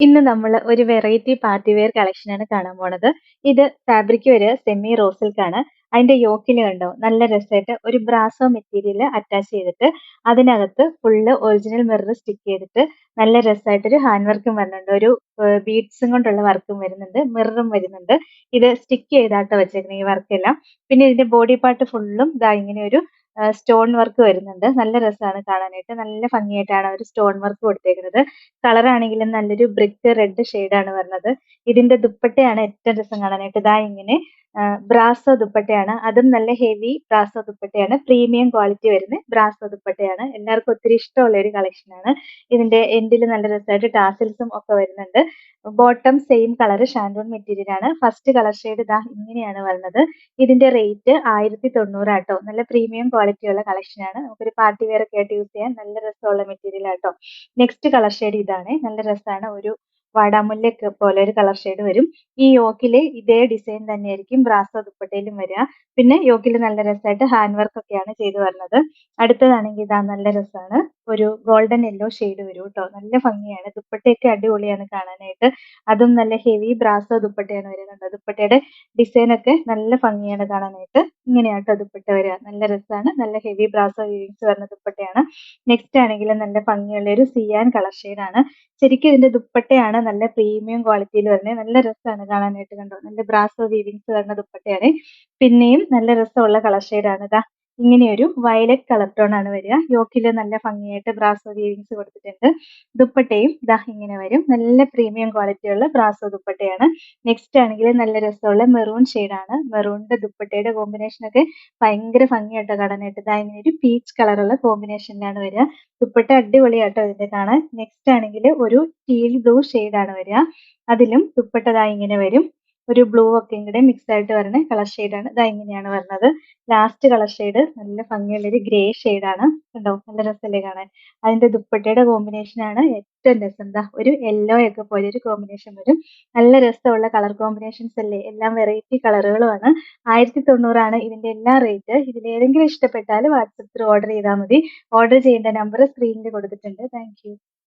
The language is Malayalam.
ഇന്ന് നമ്മൾ ഒരു വെറൈറ്റി പാർട്ടി വെയർ കളക്ഷൻ ആണ് കാണാൻ പോണത്. ഇത് ഫാബ്രിക് വരെ സെമി റോ സിൽക്ക് ആണ്. അതിന്റെ യോക്കിൽ കണ്ടോ നല്ല രസമായിട്ട് ഒരു ബ്രാസോ മെറ്റീരിയൽ അറ്റാച്ച് ചെയ്തിട്ട് അതിനകത്ത് ഫുള്ള് ഒറിജിനൽ മിറർ സ്റ്റിക്ക് ചെയ്തിട്ട് നല്ല രസമായിട്ട് ഒരു ഹാൻഡ് വർക്കും വരുന്നുണ്ട്. ഒരു ബീഡ്സും കൊണ്ടുള്ള വർക്കും വരുന്നുണ്ട്. മിററും വരുന്നുണ്ട്. ഇത് സ്റ്റിക്ക് ചെയ്താട്ടോ വെച്ചേക്കുന്നത് ഈ വർക്കെല്ലാം പിന്നെ ഇതിന്റെ ബോഡി പാർട്ട് ഫുള്ളും ഇതാ ഇങ്ങനെ ഒരു സ്റ്റോൺ വർക്ക് വരുന്നുണ്ട്. നല്ല രസമാണ് കാണാനായിട്ട്. നല്ല ഭംഗിയായിട്ടാണ് അവർ സ്റ്റോൺ വർക്ക് കൊടുത്തേക്കുന്നത്. കളർ ആണെങ്കിലും നല്ലൊരു ബ്രിക്ക് റെഡ് ആണ് വരുന്നത്. ഇതിന്റെ ദുപ്പട്ടയാണ് ഏറ്റവും രസം കാണാനായിട്ട്. ഇതാ ഇങ്ങനെ ബ്രാസോ ദുപ്പട്ടയാണ്. അതും നല്ല ഹെവി ബ്രാസോ ദുപ്പട്ടയാണ്. പ്രീമിയം ക്വാളിറ്റി വരുന്ന ബ്രാസോ ദുപ്പട്ടയാണ്. എല്ലാവർക്കും ഒത്തിരി ഇഷ്ടമുള്ള ഒരു കളക്ഷൻ ആണ്. ഇതിന്റെ എൻഡിൽ നല്ല രസമായിട്ട് ടാസിൽസും ഒക്കെ വരുന്നുണ്ട്. ബോട്ടം സെയിം കളർ ഷാൻഡോൺ മെറ്റീരിയൽ ആണ്. ഫസ്റ്റ് കളർ ഷെയ്ഡ് ഇതാ ഇങ്ങനെയാണ് വരുന്നത് ഇതിന്റെ റേറ്റ് ആയിരത്തി തൊണ്ണൂറാട്ടോ നല്ല പ്രീമിയം ക്വാളിറ്റി ഉള്ള കളക്ഷൻ ആണ്. നമുക്കൊരു പാർട്ടി വെയർ ഒക്കെ ആയിട്ട് യൂസ് ചെയ്യാൻ നല്ല രസമുള്ള മെറ്റീരിയൽ ആട്ടോ. നെക്സ്റ്റ് കളർ ഷെയ്ഡ് ഇതാണ്. നല്ല രസമാണ്. ഒരു വാടാമുല്ലയൊക്കെ പോലെ ഒരു കളർ ഷെയ്ഡ് വരും. ഈ യോക്കിൽ ഇതേ ഡിസൈൻ തന്നെയായിരിക്കും. ബ്രാസോ ദുപ്പട്ടയിലും വരിക. പിന്നെ യോക്കിൽ നല്ല രസമായിട്ട് ഹാൻഡ് വർക്ക് ഒക്കെയാണ് ചെയ്തു വരുന്നത്. അടുത്തതാണെങ്കിൽ ഇതാ നല്ല രസമാണ് ഒരു ഗോൾഡൻ യെല്ലോ ഷെയ്ഡ് വരും കേട്ടോ നല്ല ഭംഗിയാണ്. ദുപ്പട്ടയൊക്കെ അടിപൊളിയാണ് കാണാനായിട്ട്. അതും നല്ല ഹെവി ബ്രാസോ ദുപ്പട്ടയാണ് വരുന്നത്. ദുപ്പട്ടയുടെ ഡിസൈൻ ഒക്കെ നല്ല ഭംഗിയാണ് കാണാനായിട്ട്. ഇങ്ങനെയാട്ടോ ദുപ്പട്ട വരിക. നല്ല രസമാണ് നല്ല ഹെവി ബ്രാസോ വീവിങ്സ് വരുന്ന ദുപ്പട്ടയാണ്. നെക്സ്റ്റ് ആണെങ്കിൽ നല്ല ഭംഗിയുള്ള ഒരു സിയാൻ കളർ ആണ്. ശരിക്കും ഇതിന്റെ ദുപ്പട്ടയാണ് നല്ല പ്രീമിയം ക്വാളിറ്റിയിൽ വരുന്നത്. നല്ല രസമാണ് കാണാനായിട്ട് കണ്ടോ. നല്ല ബ്രാസോ വീവിങ്സ് വരുന്ന ദുപ്പട്ടയാണ്. പിന്നെയും നല്ല രസമുള്ള കളർ ആണ്. ഇതാ ഇങ്ങനെയൊരു വയലറ്റ് കളർ ടോൺ ആണ് വരിക. യോക്കിൽ നല്ല ഭംഗിയായിട്ട് ബ്രാസോ വീവിങ്സ് കൊടുത്തിട്ടുണ്ട്. ദുപ്പട്ടയും ദാ ഇങ്ങനെ വരും. നല്ല പ്രീമിയം ക്വാളിറ്റിയുള്ള ബ്രാസോ ദുപ്പട്ടയാണ്. നെക്സ്റ്റ് ആണെങ്കിൽ നല്ല രസമുള്ള മെറൂൺ ആണ്. മെറൂണിന്റെ ദുപ്പട്ടയുടെ കോമ്പിനേഷൻ ഒക്കെ ഭയങ്കര ഭംഗിയായിട്ട് കാണാനായിട്ട് ഇതാ ഇങ്ങനെ ഒരു പീച്ച് കളറുള്ള കോമ്പിനേഷനിലാണ് വരിക. ദുപ്പട്ട അടിപൊളിയായിട്ടോ ഇതിന്റെ കാണാൻ. നെക്സ്റ്റ് ആണെങ്കിൽ ഒരു ടീൽ ബ്ലൂ ആണ് വരിക. അതിലും ദുപ്പട്ട ദാ ഇങ്ങനെ വരും. ഒരു ബ്ലൂ ഒക്കെ കൂടെ മിക്സ് ആയിട്ട് വരുന്ന കളർ ആണ്. ഇതാ ഇങ്ങനെയാണ് വരുന്നത് ലാസ്റ്റ് കളർ ഷെയ്ഡ് നല്ല ഭംഗിയുള്ള ഒരു ഗ്രേ ആണ്. കണ്ടോ? നല്ല രസമല്ലേ കാണാൻ. അതിന്റെ ദുപ്പട്ടയുടെ കോമ്പിനേഷൻ ആണ് ഏറ്റവും രസം. എന്താ ഒരു യെല്ലോ ഒക്കെ പോലെ ഒരു കോമ്പിനേഷൻ വരും. നല്ല രസമുള്ള കളർ കോമ്പിനേഷൻസ് അല്ലേ? എല്ലാം വെറൈറ്റി കളറുകളുമാണ് ആയിരത്തി തൊണ്ണൂറാണ് ഇതിന്റെ എല്ലാ റേറ്റ് ഇതിൽ ഏതെങ്കിലും ഇഷ്ടപ്പെട്ടാൽ വാട്സപ്പിൽ ഓർഡർ ചെയ്താൽ മതി. ഓർഡർ ചെയ്യേണ്ട നമ്പർ സ്ക്രീനിൽ കൊടുത്തിട്ടുണ്ട്. താങ്ക്